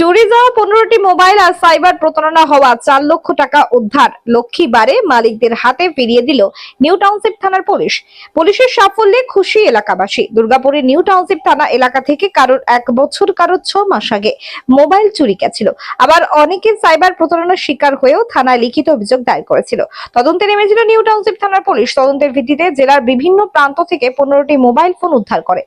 চুরি যাওয়া পনেরোটি মোবাইল আর সাইবার প্রতারণা হওয়া চার লক্ষ টাকা উদ্ধার। লক্ষ্মীবারে মালিকদের হাতে ফিরিয়ে দিল নিউ টাউনশিপ থানার পুলিশ। পুলিশের সাফল্যে খুশি এলাকাবাসী। দুর্গাপুরের নিউ টাউনশিপ থানা এলাকা থেকে কারোর এক বছর কারোর ছ মাস আগে মোবাইল চুরি গেছিল। আবার অনেকে সাইবার প্রতারণার শিকার হয়েও থানায় লিখিত অভিযোগ দায়ের করেছিল। তদন্তে নেমেছিল নিউ টাউনশিপ থানার পুলিশ। তদন্তের ভিত্তিতে জেলার বিভিন্ন প্রান্ত থেকে পনেরোটি মোবাইল ফোন উদ্ধার করে।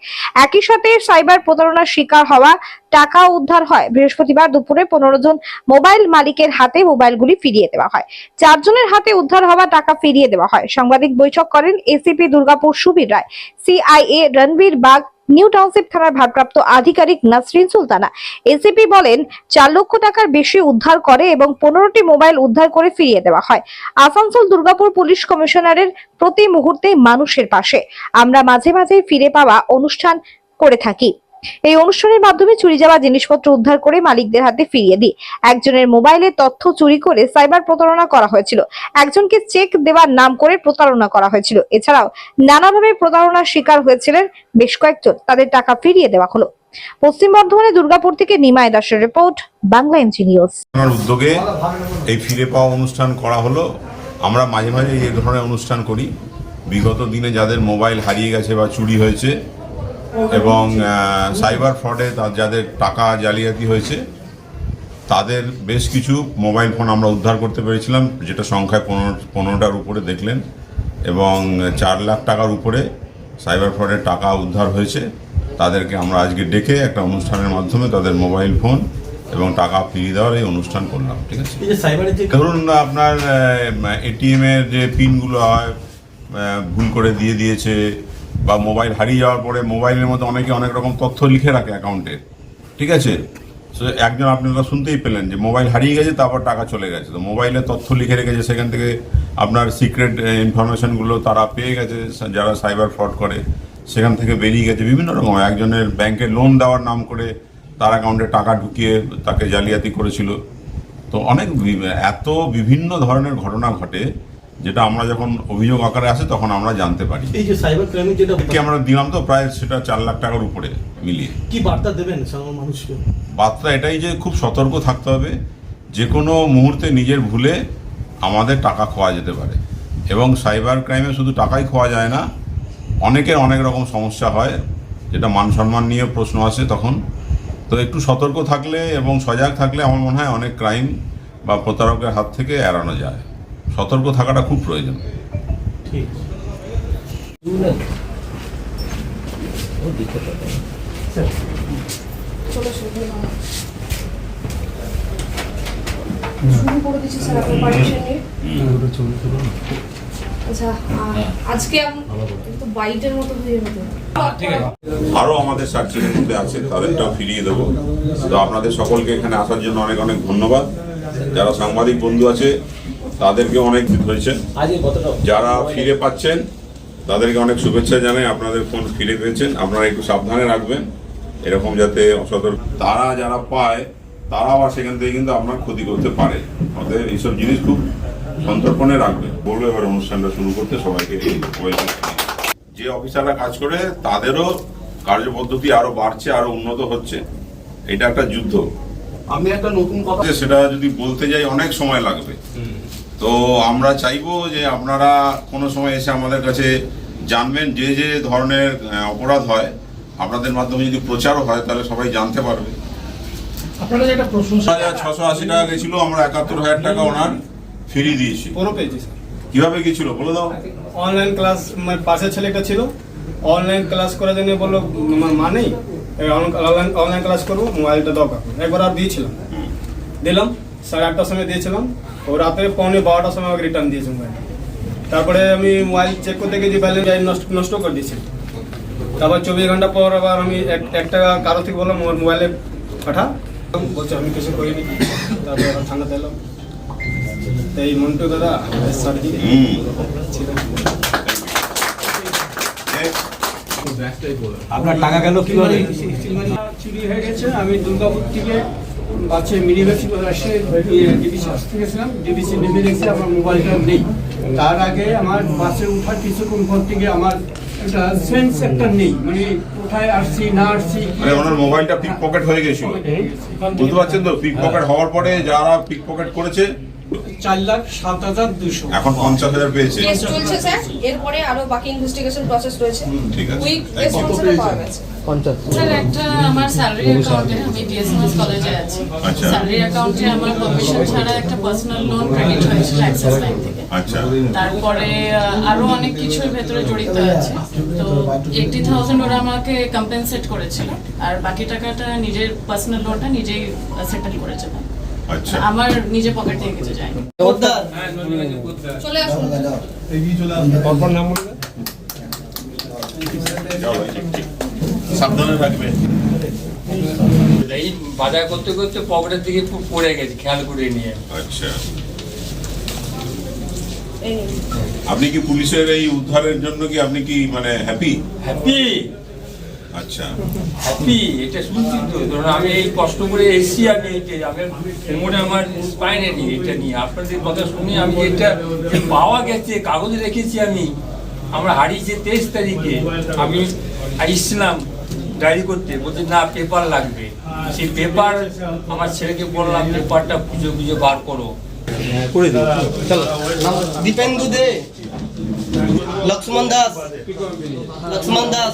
একই সাথে সাইবার প্রতারণার শিকার হওয়া টাকা উদ্ধার হয়। বৃহস্পতিবার দুপুরে পনেরো জন মোবাইল মালিকের হাতে মোবাইলগুলি ফিরিয়ে দেওয়া হয়। চারজনের হাতে উদ্ধার হওয়া টাকা ফিরিয়ে দেওয়া হয়। সাংবাদিক বৈঠক করেন ACP Durgapur Subir Roy CIA Ranbir Bag, new township থানার ভারপ্রাপ্ত আধিকারিক নাসরিন সুলতানা। এসিপি বলেন, চার লক্ষ টাকার বেশি উদ্ধার করে এবং পনেরোটি মোবাইল উদ্ধার করে ফিরিয়ে দেওয়া হয়। আসানসোল দুর্গাপুর পুলিশ কমিশনারের প্রতি মুহূর্তে মানুষের পাশে। আমরা মাঝে মাঝে ফিরে পাওয়া অনুষ্ঠান করে থাকি। এই অনুষ্ঠানের মাধ্যমে চুরি যাওয়া জিনিসপত্র উদ্ধার করে মালিকদের হাতে ফিরিয়ে দিই। একজনের মোবাইলে তথ্য চুরি করে সাইবার প্রতারণা করা হয়েছিল। একজনকে চেক দেওয়ার নাম করে প্রতারণা করা হয়েছিল। এছাড়াও নানাভাবে প্রতারণার শিকার হয়েছিলেন বেশ কয়েকজন। তাদের টাকা ফিরিয়ে দেওয়া হলো। পশ্চিম বর্ধমানে দুর্গাপুর থেকে নিমায় দাসের রিপোর্ট, বাংলা ইঞ্জিনিয়ার্স আমার উদ্যোগে এই ফিরে পাওয়া অনুষ্ঠান করা হলো। আমরা মাঝে মাঝে এই ধরনের অনুষ্ঠান করি। বিগত দিনে যাদের মোবাইল হারিয়ে গেছে বা চুরি হয়েছে এবং সাইবার ফ্রডে যাদের টাকা জালিয়াতি হয়েছে তাদের বেশ কিছু মোবাইল ফোন আমরা উদ্ধার করতে পেরেছিলাম যেটা সংখ্যায় পনেরো পনেরোটার উপরে দেখলেন এবং চার লাখ টাকার উপরে সাইবার ফ্রডের টাকা উদ্ধার হয়েছে তাদেরকে আমরা আজকে ডেকে একটা অনুষ্ঠানের মাধ্যমে তাদের মোবাইল ফোন এবং টাকা ফিরিয়ে দেওয়ার এই অনুষ্ঠান করলাম ঠিক আছে ধরুন আপনার এটিএমের যে পিনগুলো হয় ভুল করে দিয়ে দিয়েছে বা মোবাইল হারিয়ে যাওয়ার পরে মোবাইলের মধ্যে অনেকে অনেক রকম তথ্য লিখে রাখে অ্যাকাউন্টে ঠিক আছে? সো একজন আপনারা শুনতেই পেলেন যে মোবাইল হারিয়ে গেছে, তারপর টাকা চলে গেছে। তো মোবাইলে তথ্য লিখে রেখেছে, সেখান থেকে আপনার সিক্রেট ইনফরমেশনগুলো তারা পেয়ে গেছে যারা সাইবার ফ্রড করে, সেখান থেকে বেরিয়ে গেছে বিভিন্ন রকম। একজনের ব্যাংকে লোন দেওয়ার নাম করে তার অ্যাকাউন্টে টাকা ঢুকিয়ে তাকে জালিয়াতি করেছিল। তো অনেক এত বিভিন্ন ধরনের ঘটনা ঘটে যেটা আমরা যখন অভিযোগ আকারে আসে তখন আমরা জানতে পারি। এই যে সাইবার ক্রাইমের যেটা আমরা দিলাম তো প্রায় সেটা চার লাখ টাকার উপরে মিলিয়ে। কি বার্তা দেবেন সাধারণ মানুষকে? বার্তা এটাই যে খুব সতর্ক থাকতে হবে যে কোনো মুহূর্তে নিজের ভুলে আমাদের টাকা খোয়া যেতে পারে। এবং সাইবার ক্রাইমে শুধু টাকাই খোয়া যায় না অনেকের অনেক রকম সমস্যা হয় যেটা মান সম্মান নিয়ে প্রশ্ন আসে তখন। তো একটু সতর্ক থাকলে এবং সজাগ থাকলে আমার মনে হয় অনেক ক্রাইম বা প্রতারকের হাত থেকে এড়ানো যায়। সতর্ক থাকাটা খুব প্রয়োজন। ঠিক। শুরু করে দিচ্ছি স্যার আপনার পারমিশন নিয়ে আচ্ছা আর আজকে আম- একটু বাইটের মতো যেত আরও আমাদের মধ্যে আছে তাদেরটাও ফিরিয়ে দেবো। তো আপনাদের সকলকে এখানে আসার জন্য অনেক অনেক ধন্যবাদ। যারা সাংবাদিক বন্ধু আছে তাদেরকে অনেক হয়েছে। যারা ফিরে পাচ্ছেন তাদেরকে অনেক শুভেচ্ছা জানাই আপনাদের ফোন ফিরে পেয়েছেন। আপনারা একটু সাবধানে রাখবেন এরকম যাতে অসতর্ক তারা যারা পায় তারা আবার সেখান থেকে কিন্তু আপনার ক্ষতি করতে পারে। অতএব এইসব জিনিস খুব সন্তর্পণে রাখবে বলব এবার অনুষ্ঠানটা শুরু করতে সবাইকে। যে অফিসাররা কাজ করে তাদেরও কার্যপদ্ধতি আরও বাড়ছে আরও উন্নত হচ্ছে। এটা একটা যুদ্ধ। আমি একটা নতুন কথা সেটা যদি বলতে যাই অনেক সময় লাগবে। তো আমরা চাইব যে আপনারা কোনো সময় এসে আমাদের কাছে জানবেন যে যে ধরনের অপরাধ হয়। আপনাদের মাধ্যমে যদি প্রচারও হয় তাহলে সবাই জানতে পারবে। ছশো আশি টাকা গেছিল আমরা একাত্তর হাজার টাকা ওনার ফিরিয়ে দিয়েছি। কীভাবে গেছিল বলে দাও। অনলাইন ক্লাস মানে পাশের ছেলেটা ছিল। অনলাইন ক্লাস করার জন্য বলল আমার মা নেই? অনলাইন অনলাইন ক্লাস করব মোবাইলটা দরকার একবার আর দিয়েছিলাম। দিলাম। সাড়ে আটটার সময় দিয়েছিলাম। ও রাতে পৌনে বারোটার সময় আমাকে রিটার্ন দিয়েছে মোবাইল তারপরে আমি মোবাইল চেক করতে গেছি ব্যালেন্স নষ্ট নষ্ট করে দিয়েছি। তারপর চব্বিশ ঘণ্টা পর আবার আমি এক এক টাকা কারও থেকে বললাম মোর মোবাইলে পাঠা। বলছে আমি কিছু করিনি। তারপর থানাতে এলাম এই মন্টু দাদা ছিল আপনার টাকা গেল কীভাবে? চুরি হয়ে গেছে আমি দুর্গাপুর থেকে বাচ্চা মিনিভ্যাক্সি আসে ডিবিসি আসতে গেছিলাম। ডিবিসি নেমে দেখছি আমার মোবাইলটা নেই। তার আগে আমার বাসে উঠার কিছুক্ষণ পর থেকে আমার একটা সেন্স একটা নেই। মানে কোথায় আসছি না আসছি মানে ওনার মোবাইলটা পিক পকেট হয়ে গেছিল বুঝতে পারছেন তো? পিক পকেট হওয়ার পরে যারা পিক পকেট করেছে চার লাখ সাত হাজার দুশো। এখন পঞ্চাশ হাজার পেয়েছে। কেস চলছে স্যার এরপরে আরও বাকি ইনভেস্টিগেশন প্রসেস রয়েছে। ঠিক আছে। উইক পাওয়া গেছে। স্যার একটা আমার স্যালারি অ্যাকাউন্টে আমি ডিএসএমএস কলেজে আছি। আচ্ছা। স্যালারি অ্যাকাউন্টে আমার পারমিশন ছাড়া একটা পার্সোনাল লোন ক্রেডিট হয়েছিল অ্যাক্সিস ব্যাংক থেকে। আচ্ছা। তারপরে আরও অনেক কিছুর ভেতরে জড়িত আছে। তো এইটি থাউজেন্ড ওরা আমাকে কম্পেনসেট করেছিল। আর বাকি টাকাটা নিজের পার্সোনাল লোনটা নিজেই সেটেল করেছে। আচ্ছা। আমার নিজে পকেট থেকে কিছু যায়নি। চলে আসুন। যাও, সাবধানে থাকবে। এই বাজার করতে করতে পকেটের দিকে পড়ে গেছে খেয়াল করে নিয়ে আচ্ছা। আপনি কি পুলিশের এই উদ্ধারের জন্য কি আপনি কি মানে হ্যাপি হ্যাপি আচ্ছা। হ্যাপি এটা শুনছি তো ধরুন আমি এই কষ্ট করে এসছি আমি এটা আমার মনে আমার এটা নিয়ে। আপনাদের কথা শুনে আমি এটা পাওয়া গেছে কাগজ রেখেছি আমি। আমরা হারিয়েছি তেইশ তারিখে। আমি ইসলাম ডায়েরি করতে। বলছে না পেপার লাগবে। সেই পেপার আমার ছেলেকে বললাম পেপারটা পুজো পুজো বার করো। করে দিও দীপেন্দু দে। লক্ষ্মণ দাস। লক্ষ্মণ দাস।